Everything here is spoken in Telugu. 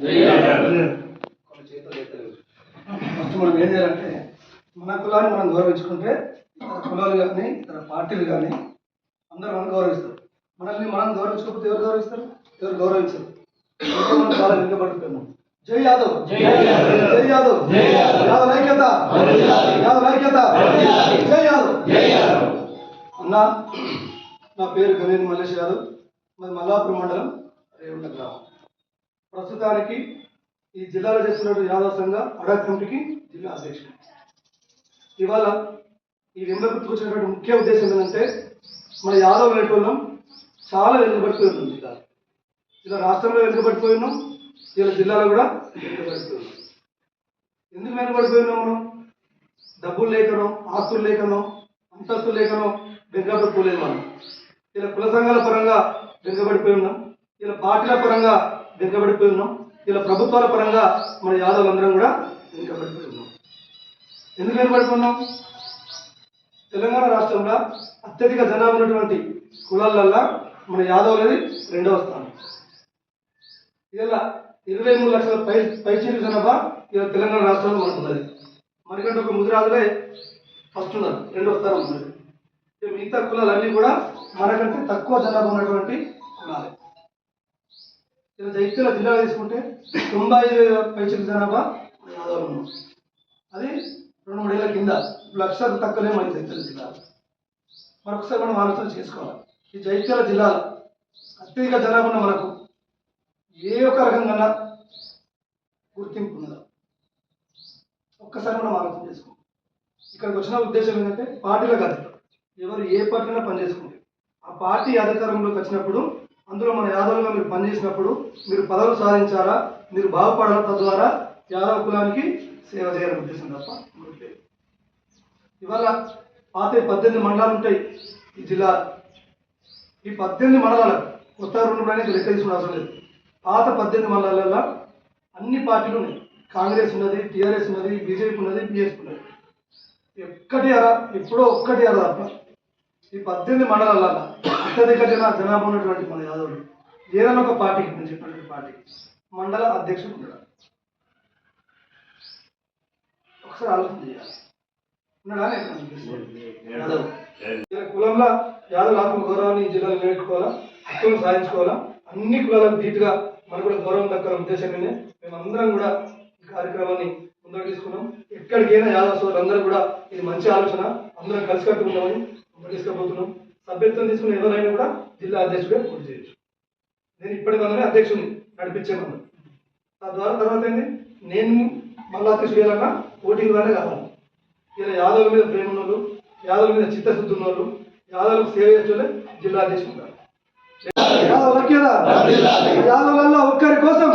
కొన్ని చేతులు ఎత్తలేవు. ఫస్ట్ మనం ఏం చేయాలంటే మన కులాన్ని మనం గౌరవించుకుంటే ఇతర కులాలు కానీ ఇతర పార్టీలు కానీ అందరూ మనం గౌరవిస్తారు. మనల్ని మనం గౌరవించకపోతే ఎవరు గౌరవిస్తారు? ఎవరు గౌరవించరు? మనం చాలా వెనుకబడుతున్నాం జై యాదవ్. జై యాదవ్. యాదవ్. ఐక్యత యాదవ్. ఐక్యత జై యాదవ్. అన్న నా పేరు గణేష్ మల్లేష్ యాదవ్. మరి మల్లాపురం మండలం రేవుల గ్రామం. ప్రస్తుతానికి ఈ జిల్లాలో చేస్తున్న యాదవ సంఘ అడా కమిటీకి జిల్లా అధ్యక్షుడు. ఇవాళ ఈ వెంబకు వచ్చినటువంటి ముఖ్య ఉద్దేశం ఏంటంటే మన యాదవ్ అనేటోళ్ళం చాలా వెనుకబడిపోయి ఉంది జిల్లా ఇలా రాష్ట్రంలో వెనుకబడిపోయి ఉన్నాం ఇలా జిల్లాలో కూడా వెనుకబడిపోయి ఉన్నాం ఎందుకు వెనుకబడిపోయి ఉన్నాం మనం? డబ్బులు లేకనో ఆస్తులు లేకనో అంతస్తులు లేకనో వెనుకబడిపోలేదు మనం. ఇలా కుల సంఘాల పరంగా వెనుకబడిపోయి ఉన్నాం. ఇలా పార్టీల పరంగా వెనుకబడిపోయి ఉన్నాం. ఇలా ప్రభుత్వాల పరంగా మన యాదవులందరం కూడా వెనుకబడిపోయి ఉన్నాం. ఎందుకు వెనుకబడిపోయినాం తెలంగాణ రాష్ట్రంలో అత్యధిక జనాభా ఉన్నటువంటి కులాలల్లో మన యాదవ్ అనేది రెండవ స్థానం. ఇలా ఇరవై మూడు లక్షల పై పైచీలు జనాభా ఇలా తెలంగాణ రాష్ట్రంలో మనకు ఉన్నది మనకంటే ఒక ముదిరాజులే ఫస్ట్ ఉన్నారు రెండవ స్థానం ఉన్నది. మిగతా కులాలన్నీ కూడా మనకంటే తక్కువ జనాభా ఉన్నటువంటి కులాలే. ఇలా జిల్లా తీసుకుంటే తొంభై ఐదు వేల జనాభా మన అది రెండు మూడేళ్ళ కింద లక్ష తక్కువనే మన జైత్యాల జిల్లా మరొకసారి మనం ఆలోచన చేసుకోవాలి. ఈ జైత్యాల జిల్లా అత్యధిక జనాభా ఉన్న మనకు ఏ ఒక్క రకంగా గుర్తింపు ఉన్నదా? ఒక్కసారి మనం ఆలోచన చేసుకోవాలి. ఇక్కడికి వచ్చిన ఉద్దేశం ఏంటంటే పార్టీల కాదు ఎవరు ఏ పార్టీలో పనిచేసుకుంటే ఆ పార్టీ అధికారంలోకి వచ్చినప్పుడు అందులో మన యాదవులుగా మీరు పనిచేసినప్పుడు మీరు పదవులు సాధించాలా మీరు బాగుపడాలా తద్వారా యాదవ కులానికి సేవ చేయాలని ఉద్దేశం తప్ప లేదు. ఇవాళ పాత పద్దెనిమిది మండలాలు ఉంటాయి ఈ జిల్లా. ఈ పద్దెనిమిది మండలాలు కొత్త రెండు అనేది లెక్క తీసుకునే అవసరం లేదు. పాత పద్దెనిమిది మండలాలలో అన్ని పార్టీలు ఉన్నాయి. కాంగ్రెస్ ఉన్నది టీఆర్ఎస్ ఉన్నది బీజేపీ ఉన్నది బీఎస్పీ ఉన్నది. ఒక్కటి అరా ఎప్పుడో ఒక్కటి అరా తప్ప ఈ పద్దెనిమిది మండలాల అత్యధిక జన జనాభా ఉన్నటువంటి మన యాదవులు ఏదైనా ఒక పార్టీకి నేను చెప్పినటువంటి పార్టీకి మండల అధ్యక్షుడు ఉంటాడు ఒకసారి ఆలోచన చేయాలి. ఉన్నాడా యాదవ్ ఇలా కులంలో యాదవ్ ఆత్మ గౌరవాన్ని జిల్లాలో నిలబెట్టుకోవాలా? హక్కులను సాధించుకోవాలా? అన్ని కులాలకు ధీటుగా మనకు కూడా గౌరవం దక్కాల ఉద్దేశంగానే మేమందరం కూడా ఈ కార్యక్రమాన్ని ముందుకు తీసుకున్నాం. ఎక్కడికైనా యాదవ సోదరులందరూ కూడా ఇది మంచి ఆలోచన. అందరం కలిసి ఉన్నామని ముందుకు తీసుకుపోతున్నాం. సభ్యత్వం తీసుకున్న ఎవరైనా కూడా జిల్లా అధ్యక్షుడిగా పూర్తి చేయొచ్చు. నేను ఇప్పటికన్నా అధ్యక్షుడిని నడిపించేమన్నా తద్వారా తర్వాత ఏంటి నేను మళ్ళా అధ్యక్షుడు చేయాలన్నా ఓటింగ్ వల్లే కావాలి. ఇలా యాదవుల మీద ప్రేమ ఉన్నోళ్ళు యాదవుల మీద చిత్తశుద్ధి ఉన్నోళ్ళు యాదవులకు సేవ చేసే జిల్లా అధ్యక్షుడు ఉంటారు. యాదవ్ లక్ష్యదా యాదవులలో ఒక్కరి కోసం